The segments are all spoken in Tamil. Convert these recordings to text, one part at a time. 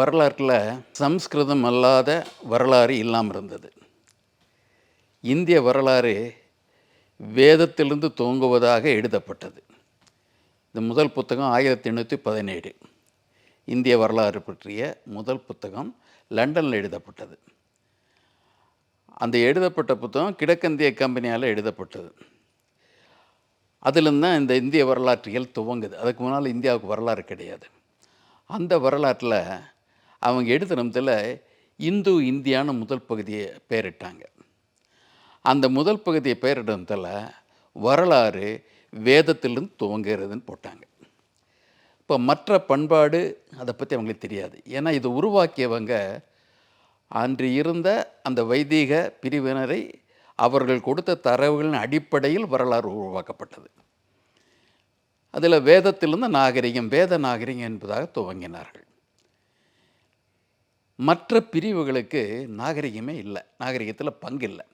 வரலாற்றில் சம்ஸ்கிருதம் அல்லாத வரலாறு இல்லாமல் இருந்தது. இந்திய வரலாறு வேதத்திலிருந்து துவங்குவதாக எழுதப்பட்டது. இந்த முதல் புத்தகம் ஆயிரத்தி எண்ணூற்றி பதினேழு. இந்திய வரலாறு பற்றிய முதல் புத்தகம் லண்டனில் எழுதப்பட்டது. அந்த எழுதப்பட்ட புத்தகம் கிழக்கந்திய கம்பெனியால் எழுதப்பட்டது. அதிலிருந்து தான் இந்த இந்திய வரலாற்றியல் துவங்குது. அதுக்கு முன்னால் இந்தியாவுக்கு வரலாறு கிடையாது. அந்த வரலாற்றில் அவங்க எழுதுனதில் இந்து இந்தியான்னு முதல் பகுதியை பெயரிட்டாங்க அந்த முதல் பகுதியை பெயரிடத்தில் வரலாறு வேதத்திலிருந்து துவங்குறதுன்னு போட்டாங்க. இப்போ மற்ற பண்பாடு அதை பற்றி அவங்களுக்கு தெரியாது. ஏன்னா இது உருவாக்கியவங்க அன்று இருந்த அந்த வைதீக பிரிவினரை அவர்கள் கொடுத்த தரவுகளின் அடிப்படையில் வரலாறு உருவாக்கப்பட்டது. அதில் வேதத்திலிருந்து நாகரிகம் வேத நாகரிகம் என்பதாக துவங்கினார்கள். மற்ற பிரிவுகளுக்கு நாகரிகமே இல்லை நாகரிகத்தில் பங்கு இல்லை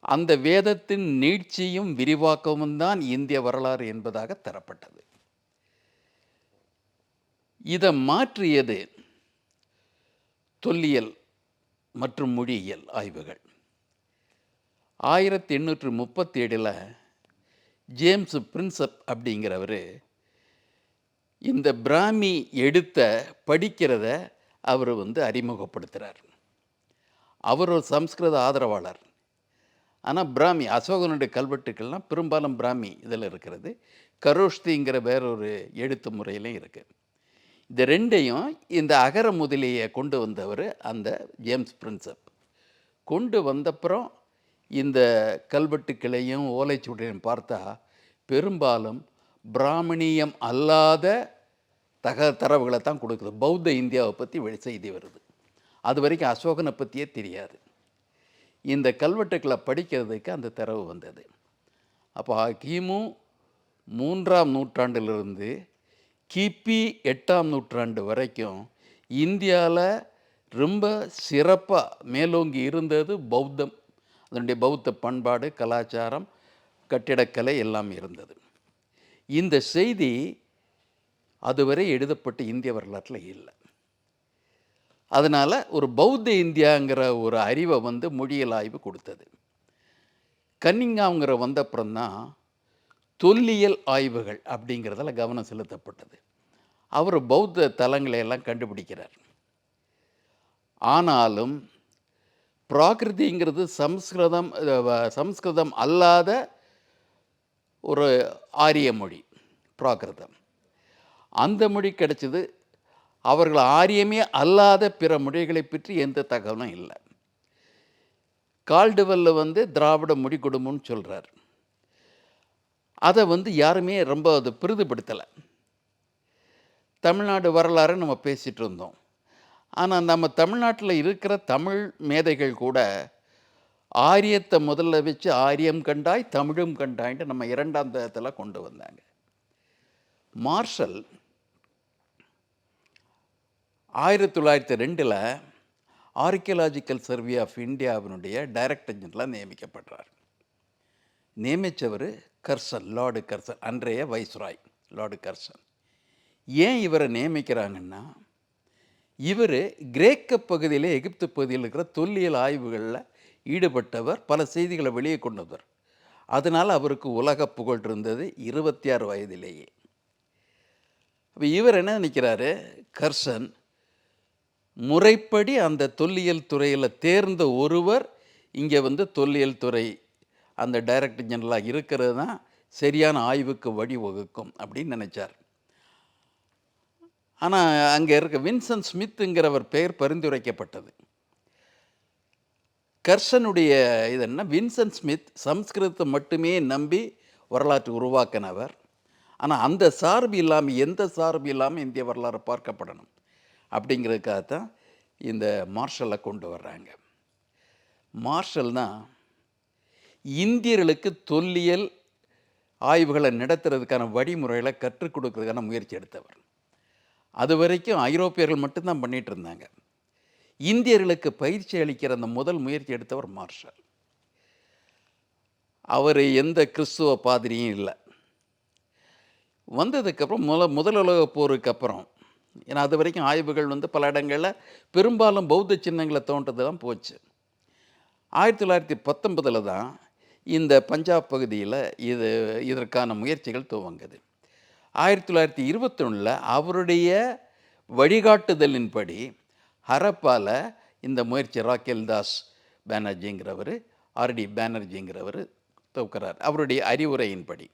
அந்த வேதத்தின் நீட்சியும் விரிவாக்கமும் தான் இந்திய வரலாறு என்பதாக தரப்பட்டது. இதை மாற்றியது தொல்லியல் மற்றும் மொழியியல் ஆய்வுகள். ஆயிரத்தி எண்ணூற்று முப்பத்தி ஏழில் ஜேம்ஸ் பிரின்சப் அப்படிங்கிறவர் இந்த பிராமி எடுத்த படிக்கிறத அவர் வந்து அறிமுகப்படுத்துகிறார் அவர் ஒரு சம்ஸ்கிருத ஆதரவாளர். ஆனால் பிராமி அசோகனுடைய கல்வெட்டுக்கள்லாம் பெரும்பாலும் பிராமி இதில் இருக்கிறது. கரோஷ்திங்கிற வேறொரு எழுத்து முறையிலையும் இருக்குது இந்த ரெண்டையும் இந்த அகர முதலியை கொண்டு வந்தவர் அந்த ஜேம்ஸ் பிரின்சப். கொண்டு வந்தப்புறம் இந்த கல்வெட்டுக்களையும் ஓலைச்சுவடையும் பார்த்தா பெரும்பாலும் பிராமணியம் அல்லாத தக தரவுகளை தான் கொடுக்குது. பௌத்த இந்தியாவை பற்றி வெளி செய்தி வருது. அது வரைக்கும் அசோகனை பற்றியே தெரியாது. இந்த கல்வெட்டுக்களை படிக்கிறதுக்கு அந்த தரவு வந்தது. அப்போ கிமு மூன்றாம் நூற்றாண்டிலிருந்து கிபி எட்டாம் நூற்றாண்டு வரைக்கும் இந்தியாவில் ரொம்ப சிறப்பாக மேலோங்கி இருந்தது பௌத்தம். அதனுடைய பௌத்த பண்பாடு கலாச்சாரம் கட்டிடக்கலை எல்லாம் இருந்தது. இந்த செய்தி அதுவரை எழுதப்பட்ட இந்திய வரலாற்றில் இல்லை. அதனால் ஒரு பௌத்த இந்தியாங்கிற ஒரு அறிவை வந்து மொழியியல் ஆய்வு கொடுத்தது. கன்னிங்காங்கிற வந்தப்புறம்தான் தொல்லியல் ஆய்வுகள் அப்படிங்கிறதுல கவனம் செலுத்தப்பட்டது. அவர் பௌத்த தலங்களையெல்லாம் கண்டுபிடிக்கிறார். ஆனாலும் பிராகிருதிங்கிறது சம்ஸ்கிருதம் சம்ஸ்கிருதம் அல்லாத ஒரு ஆரிய மொழி பிராகிருதம். அந்த மொழி கிடைச்சது. அவர்கள் ஆரியமே அல்லாத பிற மொழிகளை பற்றி எந்த தகவலும் இல்லை. கால்டுவெல்ல வந்து திராவிட மொழி குடும்பம்னு சொல்கிறார் அதை வந்து யாருமே ரொம்ப அது பெரிதுபடுத்தலை. தமிழ்நாடு வரலாறு நம்ம பேசிகிட்டு இருந்தோம். ஆனால் நம்ம தமிழ்நாட்டில் இருக்கிற தமிழ் மேதைகள் கூட ஆரியத்தை முதல்ல வச்சு ஆரியம் கண்டாய் தமிழும் கண்டாய்ன்ட்டு நம்ம இரண்டாம் தரத்தில் கொண்டு வந்தாங்க. மார்ஷல் ஆயிரத்தி தொள்ளாயிரத்தி ரெண்டில் ஆர்கியலாஜிக்கல் சர்வே ஆஃப் இந்தியாவினுடைய டைரக்டர் ஜெனரலாக நியமிக்கப்படுறார். நியமித்தவர் கர்சன் லார்டு கர்சன் அன்றைய வைஸ்ராய் லார்டு கர்சன் ஏன் இவரை நியமிக்கிறாங்கன்னா இவர் கிரேக்க பகுதியில் எகிப்து பகுதியில் இருக்கிற தொல்லியல் ஆய்வுகளில் ஈடுபட்டவர் பல செய்திகளை வெளியே கொண்டவர் அதனால் அவருக்கு உலக புகழ் இருந்தது இருபத்தி ஆறு வயதிலேயே. அப்போ இவர் என்ன நினைக்கிறாரு? கர்சன் முறைப்படி அந்த தொல்லியல் துறையில் தேர்ந்த ஒருவர் இங்கே வந்து தொல்லியல் துறை அந்த டைரக்டர் ஜெனரலாக இருக்கிறது தான் சரியான ஆய்வுக்கு வழிவகுக்கும் அப்படின்னு நினச்சார். ஆனால் அங்கே இருக்க வின்சன் ஸ்மித்துங்கிறவர் பெயர் பரிந்துரைக்கப்பட்டது. கர்ஷனுடைய இது என்ன? வின்சென்ட் ஸ்மித் சம்ஸ்கிருதத்தை மட்டுமே நம்பி வரலாற்று உருவாக்கினவர். ஆனால் அந்த சார்பு இல்லாமல் எந்த சார்பு இல்லாமல் இந்திய வரலாறு பார்க்கப்படணும்? அப்படிங்கிறதுக்காகத்தான் இந்த மார்ஷலை கொண்டு வர்றாங்க. மார்ஷல்னா இந்தியர்களுக்கு தொல்லியல் ஆய்வுகளை நடத்துறதுக்கான வழிமுறைகளை கற்றுக் கொடுக்கறதுக்கான முயற்சி எடுத்தவர். அது வரைக்கும் ஐரோப்பியர்கள் மட்டும்தான் பண்ணிகிட்டு இருந்தாங்க. இந்தியர்களுக்கு பயிற்சி அளிக்கிற அந்த முதல் முயற்சி எடுத்தவர் மார்ஷல். அவர் எந்த கிறிஸ்துவ பாதிரியும் இல்லை. வந்ததுக்கப்புறம் முத முதல் உலக போருக்கு அப்புறம் ஏன்னா அது வரைக்கும் ஆய்வுகள் வந்து பல இடங்களில் பெரும்பாலும் பௌத்த சின்னங்களை தோன்றது தான் போச்சு. ஆயிரத்தி தொள்ளாயிரத்தி பத்தொன்பதில் தான் இந்த பஞ்சாப் பகுதியில் இது இதற்கான முயற்சிகள் துவங்குது. ஆயிரத்தி தொள்ளாயிரத்தி இருபத்தொன்னில் அவருடைய வழிகாட்டுதலின்படி ஹரப்பால் இந்த முயற்சி ராக்கேல் தாஸ் பேனர்ஜிங்கிறவர் ஆர்டி பேனர்ஜிங்கிறவர் துவக்கிறார் அவருடைய அறிவுரையின்படி.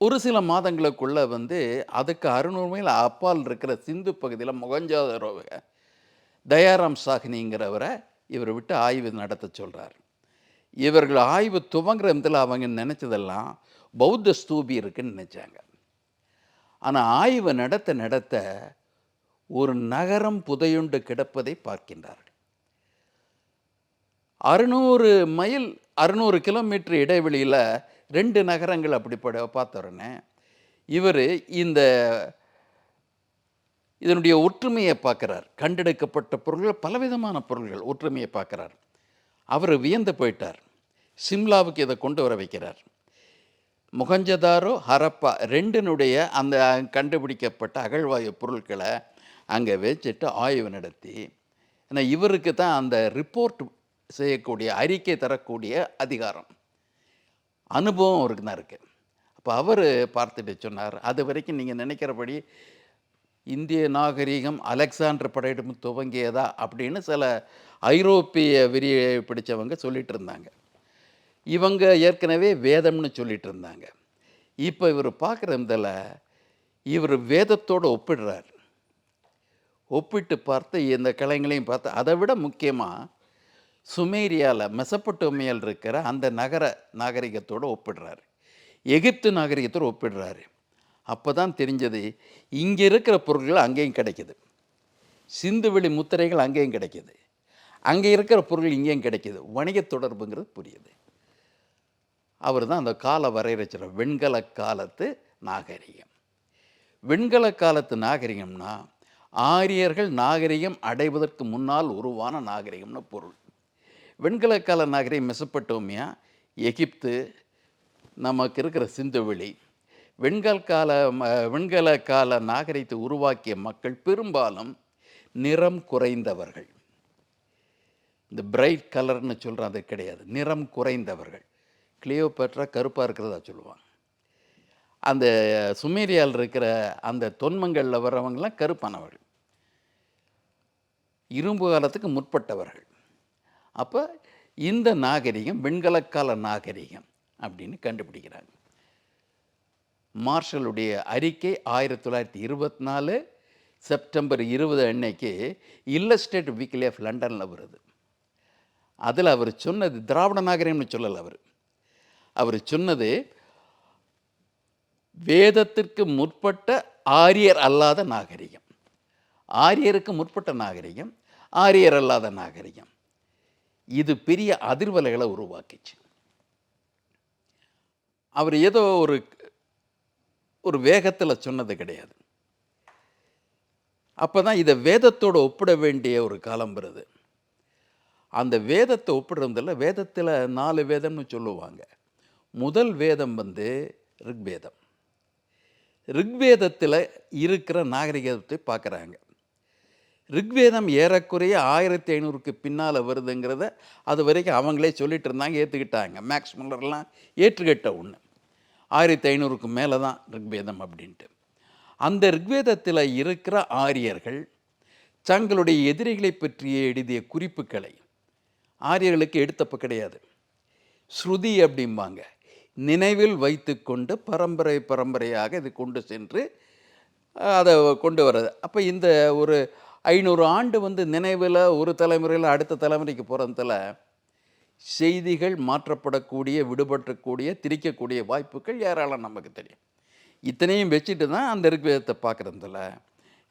ஒரு சில மாதங்களுக்குள்ளே வந்து அதுக்கு அறுநூறு மைல் அப்பால் இருக்கிற சிந்து பகுதியில் மொகஞ்சாதரோவை தயாராம் சாஹினிங்கிறவரை இவர் விட்டு ஆய்வு நடத்த சொல்கிறார் இவர்கள் ஆய்வு துவங்குற விதத்தில் அவங்க நினச்சதெல்லாம் பௌத்த ஸ்தூபி இருக்குன்னு நினச்சாங்க. ஆனால் ஆய்வு நடத்த நடத்த ஒரு நகரம் புதையுண்டு கிடப்பதை பார்க்கின்றார்கள். அறுநூறு மைல் அறுநூறு கிலோமீட்டர் இடைவெளியில் ரெண்டு நகரங்கள் அப்படிப்பட பார்த்தோடனே இவர் இந்த இதனுடைய ஒற்றுமையை பார்க்குறார். கண்டெடுக்கப்பட்ட பொருள்கள் பலவிதமான பொருள்கள் ஒற்றுமையை பார்க்குறார். அவர் வியந்து போயிட்டார். சிம்லாவுக்கு இதை கொண்டு வர வைக்கிறார். முகஞ்சதாரோ ஹரப்பா ரெண்டினுடைய அந்த கண்டுபிடிக்கப்பட்ட அகழ்வாயு பொருட்களை அங்கே வச்சுட்டு ஆய்வு நடத்தி ஏன்னா இவருக்கு தான் அந்த ரிப்போர்ட் செய்யக்கூடிய அறிக்கை தரக்கூடிய அதிகாரம். அனுபவம் அவருக்கு தான் இருக்குது அப்போ அவர் பார்த்துட்டு சொன்னார் அது வரைக்கும் நீங்கள் நினைக்கிறபடி இந்திய நாகரிகம் அலெக்சாண்டர் படையிடம் துவங்கியதா அப்படின்னு சில ஐரோப்பிய விரியை பிடிச்சவங்க சொல்லிகிட்டு இருந்தாங்க. இவங்க ஏற்கனவே வேதம்னு சொல்லிகிட்டு இருந்தாங்க. இப்போ இவர் பார்க்குறதில் இவர் வேதத்தோடு ஒப்பிடுறார். ஒப்பிட்டு பார்த்து இந்த கலைங்களையும் பார்த்து அதை விட முக்கியமாக சுமேரியாவில் மெசப்பட்டோமியல் இருக்கிற அந்த நகர நாகரிகத்தோடு ஒப்பிடுறாரு. எகிப்து நாகரிகத்தோடு ஒப்பிடுறாரு. அப்போ தான் தெரிஞ்சது இங்கே இருக்கிற பொருட்கள் அங்கேயும் கிடைக்கிது. சிந்துவெளி முத்திரைகள் அங்கேயும் கிடைக்கிது. அங்கே இருக்கிற பொருள் இங்கேயும் கிடைக்கிது. வணிக தொடர்புங்கிறது புரியுது. அவர் தான் அந்த கால வரையறைச்சிற வெண்கல காலத்து நாகரிகம். வெண்கல காலத்து நாகரிகம்னா ஆரியர்கள் நாகரிகம் அடைவதற்கு முன்னால் உருவான நாகரிகம்னு பொருள். வெண்கல கால நாகரிகம் மெசப்பட்டோமியா எகிப்து நமக்கு இருக்கிற சிந்துவெளி. வெண்கல் கால ம- வெண்கல கால நாகரிகத்தை உருவாக்கிய மக்கள் பெரும்பாலும் நிறம் குறைந்தவர்கள். இந்த பிரைட் கலர்னு சொல்கிறோம் அது கிடையாது. நிறம் குறைந்தவர்கள். கிளியோபேட்ரா கருப்பாக இருக்கிறதா சொல்லுவாங்க. அந்த சுமேரியாவில் இருக்கிற அந்த தொன்மங்களில் வர்றவங்களாம் கருப்பானவர்கள். இரும்பு காலத்துக்கு முற்பட்டவர்கள். அப்போ இந்த நாகரிகம் வெண்கலக்கால நாகரிகம் அப்படின்னு கண்டுபிடிக்கிறாங்க. மார்ஷலுடைய அறிக்கை ஆயிரத்தி தொள்ளாயிரத்தி இருபத்தி நாலு செப்டம்பர் இருபது அன்னைக்கு இல்லஸ்டேட் வீக்லி ஆஃப் லண்டனில் வருது. அதில் அவர் சொன்னது திராவிட நாகரிகம்னு சொல்லலை அவர். அவர் சொன்னது வேதத்திற்கு முற்பட்ட ஆரியர் அல்லாத நாகரிகம். ஆரியருக்கு முற்பட்ட நாகரிகம் ஆரியர் அல்லாத நாகரிகம். இது பெரிய அதிர்வலைகளை உருவாக்கிச்சு. அவர் ஏதோ ஒரு ஒரு வேகத்தில் சொன்னது கிடையாது. அப்போ தான் இதை வேதத்தோடு ஒப்பிட வேண்டிய ஒரு காலம் வருது. அந்த வேதத்தை ஒப்பிடுறதில்ல வேதத்தில் நாலு வேதம்னு சொல்லுவாங்க. முதல் வேதம் வந்து ரிக்வேதம். ரிக்வேதத்தில் இருக்கிற நாகரிகத்தை பார்க்குறாங்க. ரிக்வேதம் ஏறக்குறைய ஆயிரத்தி ஐநூறுக்கு பின்னால் வருதுங்கிறத அது வரைக்கும் அவங்களே சொல்லிட்டு இருந்தாங்க ஏற்றுக்கிட்டாங்க மேக்ஸ் முல்லர்லாம் ஏற்றுக்கிட்ட ஒன்று ஆயிரத்தி ஐநூறுக்கு மேலே தான் ரிக்வேதம் அப்படின்ட்டு. அந்த ரிக்வேதத்தில் இருக்கிற ஆரியர்கள் தங்களுடைய எதிரிகளை பற்றிய எழுதிய குறிப்புகளை ஆரியர்களுக்கு எடுத்தப்ப கிடையாது. ஸ்ருதி அப்படிம்பாங்க. நினைவில் வைத்துக்கொண்டு பரம்பரை பரம்பரையாக இது கொண்டு சென்று அதை கொண்டு வர்றது. அப்போ இந்த ஒரு ஐநூறு ஆண்டு வந்து நினைவில் ஒரு தலைமுறையில் அடுத்த தலைமுறைக்கு போகிறதுல செய்திகள் மாற்றப்படக்கூடிய விடுபட்டக்கூடிய திரிக்கக்கூடிய வாய்ப்புகள் ஏராளம் நமக்கு தெரியும். இத்தனையும் வச்சுட்டு தான் அந்த ரிக்வேதத்தை பார்க்குறதுல.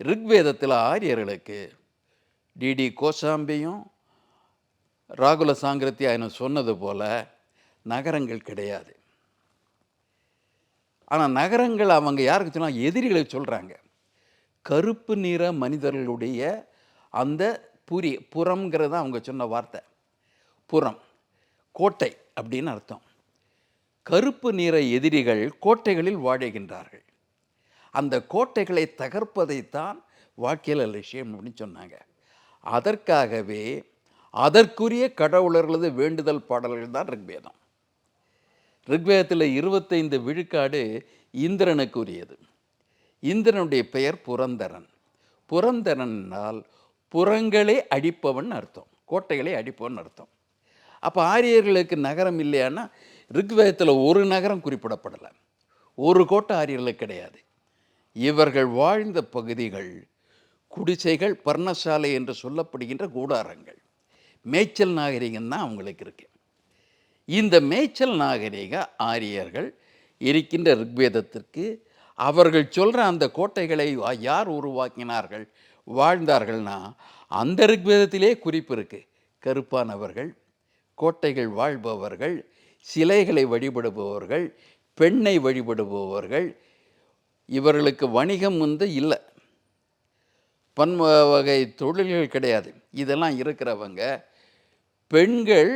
ரிக்வேதத்தில் ஆரியர்களுக்கு டிடி கோசாம்பியும் ராகுல சாங்கிருத்தியாயனும் சொன்னது போல் நகரங்கள் கிடையாது. ஆனால் நகரங்கள் அவங்க யாருக்கு சொன்னால் எதிரிகளை சொல்கிறாங்க கருப்பு நிற மனிதர்களுடைய அந்த புரி புறம்ங்கிறது அவங்க சொன்ன வார்த்தை. புறம் கோட்டை அப்படின்னு அர்த்தம். கருப்பு நிற எதிரிகள் கோட்டைகளில் வாழுகின்றார்கள். அந்த கோட்டைகளை தகர்ப்பதைத்தான் வாழ்க்கையில் லட்சியம் அப்படின்னு சொன்னாங்க. அதற்காகவே அதற்குரிய கடவுளர்களது வேண்டுதல் பாடல்கள் தான் ரிக்வேதம். ரிக்வேதத்தில் இருபத்தைந்து விழுக்காடு இந்திரனுக்குரியது. இந்திரனுடைய பெயர் புரந்தரன். புரந்தரனால் புறங்களே அடிப்பவன் அர்த்தம். கோட்டைகளை அடிப்பவன் அர்த்தம். அப்போ ஆரியர்களுக்கு நகரம் இல்லையான்னா ரிக்வேதத்தில் ஒரு நகரம் குறிப்பிடப்படலை. ஒரு கோட்டை ஆரியர்களுக்கு கிடையாது. இவர்கள் வாழ்ந்த பகுதிகள் குடிசைகள் பர்ணசாலை என்று சொல்லப்படுகின்ற கூடாரங்கள். மேய்ச்சல் நாகரிகம் தான் அவங்களுக்கு இருக்கு. இந்த மேய்ச்சல் நாகரிக ஆரியர்கள் இருக்கின்ற ரிக்வேதத்திற்கு அவர்கள் சொல்கிற அந்த கோட்டைகளை யார் உருவாக்கினார்கள் வாழ்ந்தார்கள்னா அந்த ரிக்வேதத்திலே குறிப்பு இருக்குது கருப்பானவர்கள் கோட்டைகள் வாழ்பவர்கள் சிலைகளை வழிபடுபவர்கள் பெண்ணை வழிபடுபவர்கள் இவர்களுக்கு வணிகம் வந்து இல்லை. பன்ம வகை தொழில்கள் கிடையாது. இதெல்லாம் இருக்கிறவங்க பெண்கள்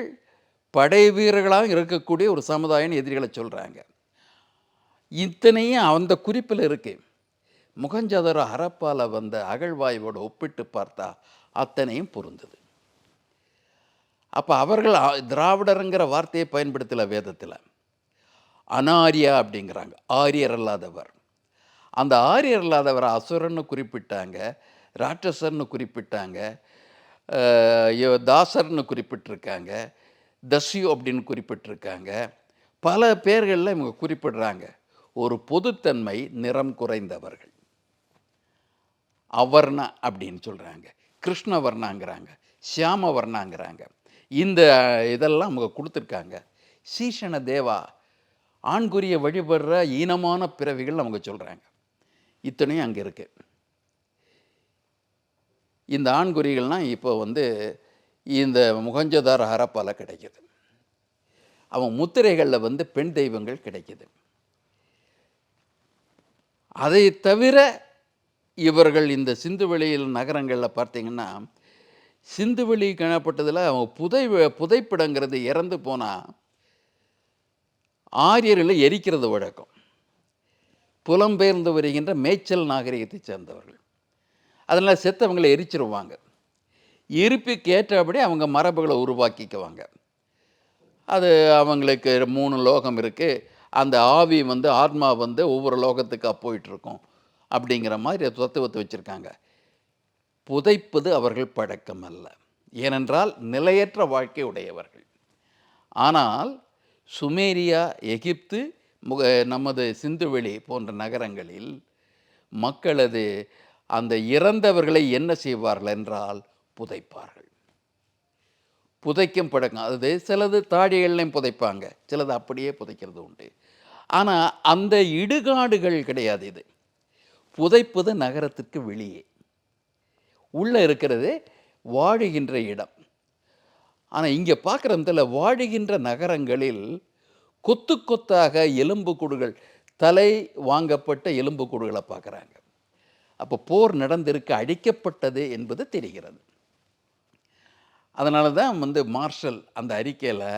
படை வீரர்களாக இருக்கக்கூடிய ஒரு சமுதாயம் எதிரிகளை சொல்கிறாங்க இத்தனையும் அந்த குறிப்பில் இருக்கு. முகஞ்சதர ஹரப்பால் வந்த அகழ்வாய்வோடு ஒப்பிட்டு பார்த்தா அத்தனையும் பொருந்தது. அப்போ அவர்கள் திராவிடருங்கிற வார்த்தையை பயன்படுத்தல வேதத்தில். அனாரியா அப்படிங்கிறாங்க ஆரியர் அல்லாதவர். அந்த ஆரியர் இல்லாதவர் அசுரன்னு குறிப்பிட்டாங்க ராட்சசர்னு குறிப்பிட்டாங்க யோ- தாசர்னு குறிப்பிட்டிருக்காங்க தஸ்யு அப்படின்னு குறிப்பிட்டிருக்காங்க. பல பேர்களில் இவங்க குறிப்பிடுறாங்க. ஒரு பொதுத்தன்மை நிறம் குறைந்தவர்கள். அவர்ண அப்படின்னு சொல்கிறாங்க கிருஷ்ணவர்ணாங்கிறாங்க. சியாமவர்ணாங்கிறாங்க. இந்த இதெல்லாம் அவங்க கொடுத்துருக்காங்க. சீஷன தேவா ஆண்குரிய வழிபடுற ஈனமான பிறவிகள் அவங்க சொல்கிறாங்க இத்தனையும் அங்கே இருக்குது இந்த ஆண்குறிகள்லாம் இப்போ வந்து இந்த முகஞ்சதார் ஹரப்பால் கிடைக்குது. அவன் முத்திரைகளில் வந்து பெண் தெய்வங்கள் கிடைக்குது. அதை தவிர இவர்கள் இந்த சிந்துவெளியில் நகரங்களில் பார்த்தீங்கன்னா சிந்துவெளி காணப்பட்டதில் அவங்க புதை புதைப்பிடங்கிறது இறந்து போனால் ஆரியர்களை எரிக்கிறது வழக்கம். புலம்பெயர்ந்து வருகின்ற மேய்ச்சல் நாகரிகத்தைச் சேர்ந்தவர்கள். அதனால் செத்தவங்களை எரிச்சிருவாங்க. இருப்புக்கு ஏற்றபடி அவங்க மரபுகளை உருவாக்கிக்குவாங்க. அது அவங்களுக்கு மூணு லோகம் இருக்குது அந்த ஆவி வந்து ஆத்மா வந்து ஒவ்வொரு லோகத்துக்காக போயிட்டுருக்கும். அப்படிங்கிற மாதிரி தத்துவத்தை வச்சுருக்காங்க. புதைப்பது அவர்கள் பழக்கம் அல்ல. ஏனென்றால் நிலையற்ற வாழ்க்கை உடையவர்கள். ஆனால் சுமேரியா எகிப்து முக நமது சிந்துவெளி போன்ற நகரங்களில் மக்களது அந்த இறந்தவர்களை என்ன செய்வார்கள் என்றால் புதைப்பார்கள். புதைக்கும் பழக்கம் அது சிலது தாடிகள்லையும் புதைப்பாங்க. சிலது அப்படியே புதைக்கிறது உண்டு. ஆனால் அந்த இடுகாடுகள் கிடையாது இது. புதைப்பது நகரத்திற்கு வெளியே. உள்ளே இருக்கிறது வாழுகின்ற இடம். ஆனால் இங்கே பார்க்குறதில் வாழுகின்ற நகரங்களில் கொத்து கொத்தாக எலும்புக்கூடுகள் தலை வாங்கப்பட்ட எலும்புக்கூடுகளை பார்க்குறாங்க அப்போ போர் நடந்திருக்கு அழிக்கப்பட்டது என்பது தெரிகிறது. அதனால தான் வந்து மார்ஷல் அந்த அறிக்கையில்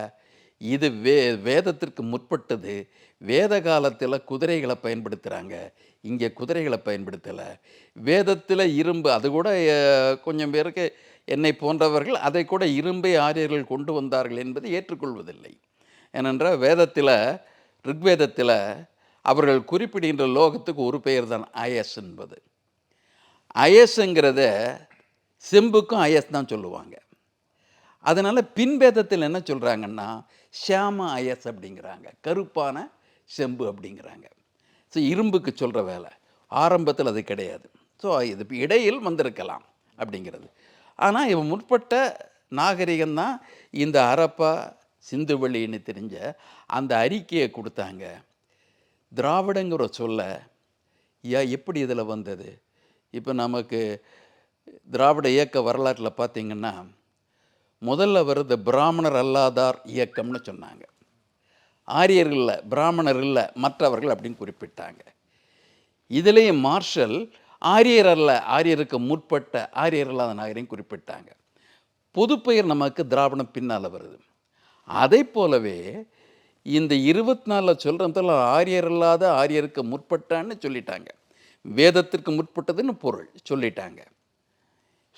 இது வே வேதத்திற்கு முற்பட்டது. வேத காலத்தில் குதிரைகளை பயன்படுத்துகிறாங்க இங்கே குதிரைகளை பயன்படுத்தலை. வேதத்தில் இரும்பு அது கூட கொஞ்சம் பேருக்கு என்னை போன்றவர்கள் அதை கூட இரும்பை ஆரியர்கள் கொண்டு வந்தார்கள் என்பதை ஏற்றுக்கொள்வதில்லை. ஏனென்றால் வேதத்தில் ரிக்வேதத்தில் அவர்கள் குறிப்பிடுகின்ற லோகத்துக்கு ஒரு பெயர் தான் அயஸ் என்பது. அயஸுங்கிறத செம்புக்கும் அயஸ் தான் சொல்லுவாங்க. அதனால் பின்பேதத்தில் என்ன சொல்கிறாங்கன்னா ஷியாம அயஸ் அப்படிங்கிறாங்க. கருப்பான செம்பு அப்படிங்கிறாங்க. ஸோ இரும்புக்கு சொல்கிற வேலை. ஆரம்பத்தில் அது கிடையாது. ஸோ இது இடையில் வந்திருக்கலாம் அப்படிங்கிறது. ஆனால் இவன் முற்பட்ட நாகரிகம்தான் இந்த அரப்பா சிந்துவெளின்னு தெரிஞ்ச அந்த அறிக்கையை கொடுத்தாங்க. திராவிடங்கிற சொல்ல யா எப்படி இதில் வந்தது? இப்போ நமக்கு திராவிட இயக்க வரலாற்றில் பார்த்திங்கன்னா முதல்ல வருது பிராமணர் அல்லாதார் இயக்கம்னு சொன்னாங்க. ஆரியர்கள் இல்லை பிராமணர் இல்லை மற்றவர்கள் அப்படின்னு குறிப்பிட்டாங்க. இதுலேயும் மார்ஷல் ஆரியர் அல்ல ஆரியருக்கு முற்பட்ட ஆரியர் அல்லாத நாகரையும் குறிப்பிட்டாங்க. பொதுப்பெயர் நமக்கு திராவிடம் பின்னால் வருது. அதை போலவே இந்த இருபத்தி நாலில் சொல்கிறதில் ஆரியர் இல்லாத ஆரியருக்கு முற்பட்டான்னு சொல்லிட்டாங்க. வேதத்திற்கு முற்பட்டதுன்னு பொருள் சொல்லிட்டாங்க.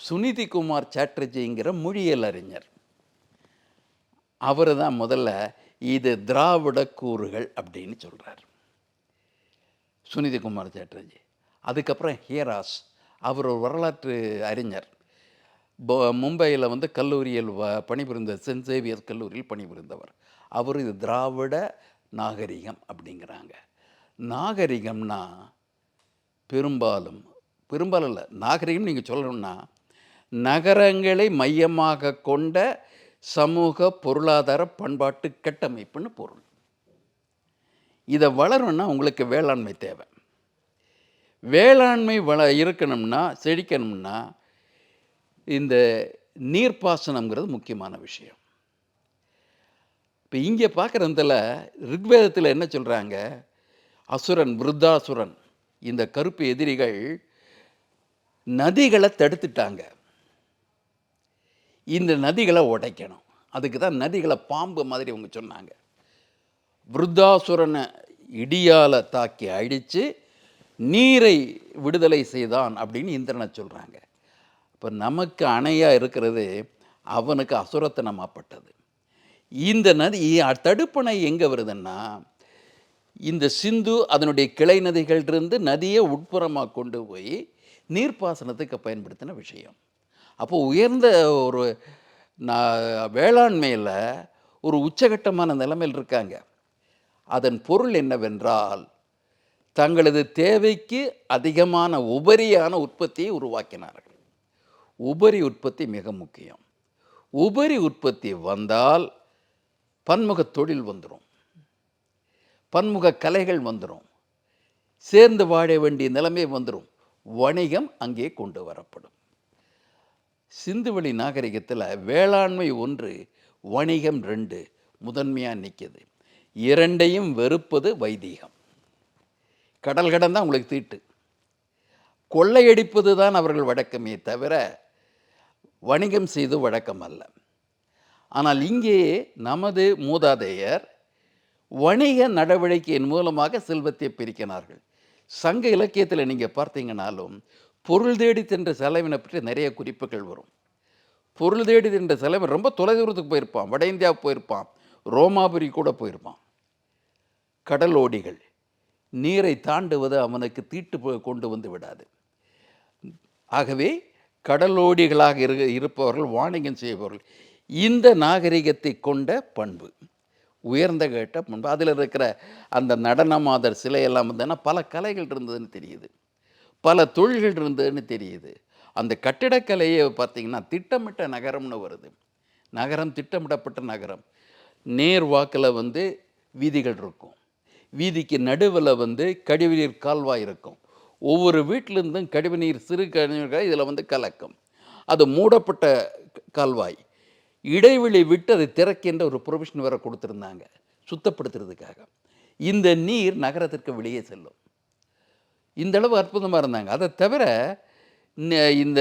சுனிதி குமார் சாட்டர்ஜிங்கிற மொழியியல் அறிஞர். அவர் தான் முதல்ல இது திராவிட கூறுகள் அப்படின்னு சொல்கிறார் சுனிதி குமார் சாட்டர்ஜி. அதுக்கப்புறம் ஹீராஸ். அவர் ஒரு வரலாற்று அறிஞர். மும்பையில் வந்து கல்லூரியில் வ பணிபுரிந்த சென்ட் சேவியர் கல்லூரியில் பணிபுரிந்தவர். அவர் இது திராவிட நாகரிகம் அப்படிங்கிறாங்க. நாகரிகம்னா பெரும்பாலும் பெரும்பாலும் இல்லை நாகரிகம் நீங்கள் சொல்லணும்னா நகரங்களை மையமாக கொண்ட சமூக பொருளாதார பண்பாட்டு கட்டமைப்புன்னு பொருள். இதை வளரணும்னா உங்களுக்கு வேளாண்மை தேவை. வேளாண்மை வள இருக்கணும்னா செழிக்கணும்னா இந்த நீர்ப்பாசனம்ங்கிறது முக்கியமான விஷயம். இப்போ இங்கே பார்க்குறதுல ரிக்வேதத்தில் என்ன சொல்கிறாங்க அசுரன் விருத்தாசுரன் இந்த கருப்பு எதிரிகள் நதிகளை தடுத்துட்டாங்க. இந்த நதிகளை உடைக்கணும். அதுக்கு தான் நதிகளை பாம்பு மாதிரி அவங்க சொன்னாங்க. விருத்தாசுரனை இடியால தாக்கி அழித்து நீரை விடுதலை செய்தான் அப்படின்னு இந்திரனை சொல்கிறாங்க இப்போ நமக்கு அணையாக இருக்கிறது அவனுக்கு அசுரத்தனமாப்பட்டது. இந்த நதி தடுப்பணை எங்கே வருதுன்னா இந்த சிந்து அதனுடைய கிளை நதிகளிலிருந்து நதியை உட்புறமாக கொண்டு போய் நீர்ப்பாசனத்துக்கு பயன்படுத்தின விஷயம். அப்போ உயர்ந்த ஒரு நான் வேளாண்மையில் ஒரு உச்சகட்டமான நிலைமையில் இருக்காங்க. அதன் பொருள் என்னவென்றால் தங்களது தேவைக்கு அதிகமான உபரியான உற்பத்தியை உருவாக்கினார்கள். உபரி உற்பத்தி மிக முக்கியம். உபரி உற்பத்தி வந்தால் பன்முக தொழில் வந்துடும் பன்முக கலைகள் வந்துடும் சேர்ந்து வாழ வேண்டிய நிலைமை வந்துடும் வணிகம் அங்கே கொண்டு வரப்படும். சிந்துவெளி நாகரிகத்தில் வேளாண்மை ஒன்று வணிகம் ரெண்டு முதன்மையாக நிற்கிது இரண்டையும் வெறுப்பது வைதீகம். கடல் கடன் தான் உங்களுக்கு தீட்டு. கொள்ளையடிப்பது தான் அவர்கள் வழக்கமே தவிர வணிகம் செய்து வழக்கம் அல்ல. ஆனால் இங்கே நமது மூதாதையர் வணிக நடவடிக்கையின் மூலமாக செல்வத்தை பிரிக்கினார்கள். சங்க இலக்கியத்தில் நீங்கள் பார்த்தீங்கன்னாலும் பொருள் தேடி சென்ற செலவினை பற்றி நிறைய குறிப்புகள் வரும். பொருள் தேடி சென்ற செலவன் ரொம்ப தொலைதூரத்துக்கு போயிருப்பான். வட இந்தியாவுக்கு போயிருப்பான். ரோமாபுரி கூட போயிருப்பான். கடலோடிகள் நீரை தாண்டுவது அவனுக்கு தீட்டு போ- கொண்டு வந்து விடாது. ஆகவே கடலோடிகளாக இரு இருப்பவர்கள் வாணிகம் செய்பவர்கள் இந்த நாகரிகத்தை கொண்ட பண்பு. உயர்ந்த கேட்ட பண்பு. அதில் இருக்கிற அந்த நடனமாதர் சிலையெல்லாம் வந்ததுன்னா பல கலைகள் இருந்ததுன்னு தெரியுது. பல தொழில்கள் இருந்ததுன்னு தெரியுது. அந்த கட்டிடக்கலையை பார்த்தீங்கன்னா திட்டமிட்ட நகரம்னு வருது. நகரம் திட்டமிடப்பட்ட நகரம். நேர் வாக்கில் வந்து வீதிகள் இருக்கும். வீதிக்கு நடுவில் வந்து கழிவுநீர் கால்வாய் இருக்கும். ஒவ்வொரு வீட்டிலிருந்தும் கழிவுநீர் சிறு கழிவுகள் இதில் வந்து கலக்கும். அது மூடப்பட்ட கால்வாய். இடைவெளி விட்டு அதை திறக்கின்ற ஒரு ப்ரொவிஷன் வேறு கொடுத்துருந்தாங்க. சுத்தப்படுத்துறதுக்காக. இந்த நீர் நகரத்திற்கு வெளியே செல்லும். இந்தளவு அற்புதமாக இருந்தாங்க. அதை தவிர இந்த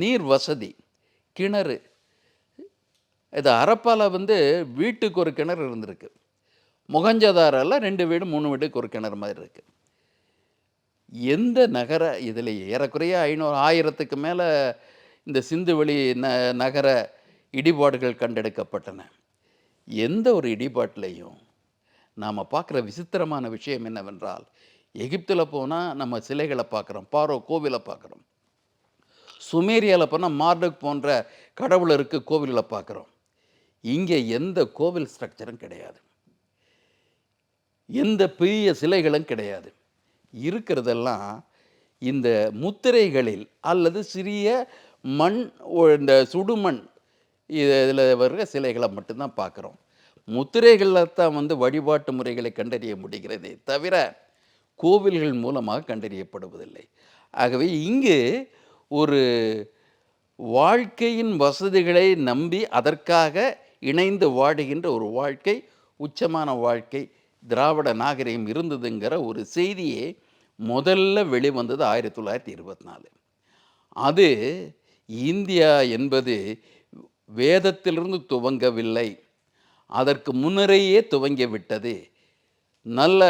நீர் வசதி கிணறு இது அரப்பால வந்து வீட்டுக்கு ஒரு கிணறு இருந்திருக்கு. முகஞ்சதாரில் ரெண்டு வீடு மூணு வீட்டுக்கு ஒரு கிணறு மாதிரி இருக்குது எந்த நகர இதில் ஏறக்குறைய ஐநூறு ஆயிரத்துக்கு மேலே இந்த சிந்துவெளி ந நகர இடிபாடுகள் கண்டெடுக்கப்பட்டன. எந்த ஒரு இடிபாட்டிலையும் நாம் பார்க்குற விசித்திரமான விஷயம் என்னவென்றால் எகிப்தில் போனால் நம்ம சிலைகளை பார்க்குறோம் பாரோ கோவிலை பார்க்குறோம். சுமேரியாவில் போனால் மார்டக் போன்ற கடவுளருக்கு கோவில்களை பார்க்குறோம். இங்கே எந்த கோவில் ஸ்ட்ரக்சரும் கிடையாது. எந்த பெரிய சிலைகளும் கிடையாது. இருக்கிறதெல்லாம் இந்த முத்திரைகளில் அல்லது சிறிய மண் இந்த சுடுமண் இதில் வர்ற சிலைகளை மட்டும்தான் பார்க்குறோம். முத்திரைகளில் தான் வந்து வழிபாட்டு முறைகளை கண்டறிய முடிகிறதே தவிர கோவில்கள் மூலமாக கண்டறியப்படுவதில்லை. ஆகவே இங்கு ஒரு வாழ்க்கையின் வசதிகளை நம்பி அதற்காக இணைந்து வாடுகின்ற ஒரு வாழ்க்கை உச்சமான வாழ்க்கை திராவிட நாகரிகம் இருந்ததுங்கிற ஒரு செய்தியே முதல்ல வெளிவந்தது ஆயிரத்தி தொள்ளாயிரத்தி இருபத்தி நாலு. அது இந்தியா என்பது வேதத்திலிருந்து துவங்கவில்லை. அதற்கு முன்னரேயே துவங்கிவிட்டது. நல்ல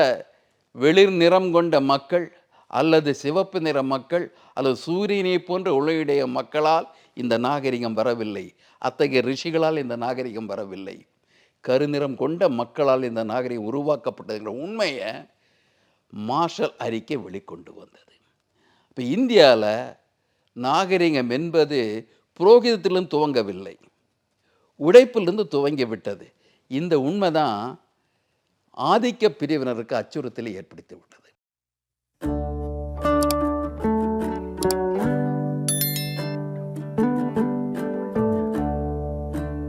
வெளிர் நிறம் கொண்ட மக்கள் அல்லது சிவப்பு நிற மக்கள் அல்லது சூரியனை போன்ற உலகுடைய மக்களால் இந்த நாகரிகம் வரவில்லை. அத்தகைய ரிஷிகளால் இந்த நாகரிகம் வரவில்லை. கருநிறம் கொண்ட மக்களால் இந்த நாகரிகம் உருவாக்கப்பட்டதுங்கிற உண்மையை மார்ஷல் அறிக்கை வெளிக்கொண்டு வந்தது. இப்போ இந்தியாவில் நாகரிகம் என்பது புரோகிதத்திலிருந்து துவங்கவில்லை. உடைப்பிலிருந்து துவங்கி விட்டது. இந்த உண்மைதான் ஆதிக்க பிரிவினருக்கு அச்சுறுத்தலை ஏற்படுத்தி விட்டது.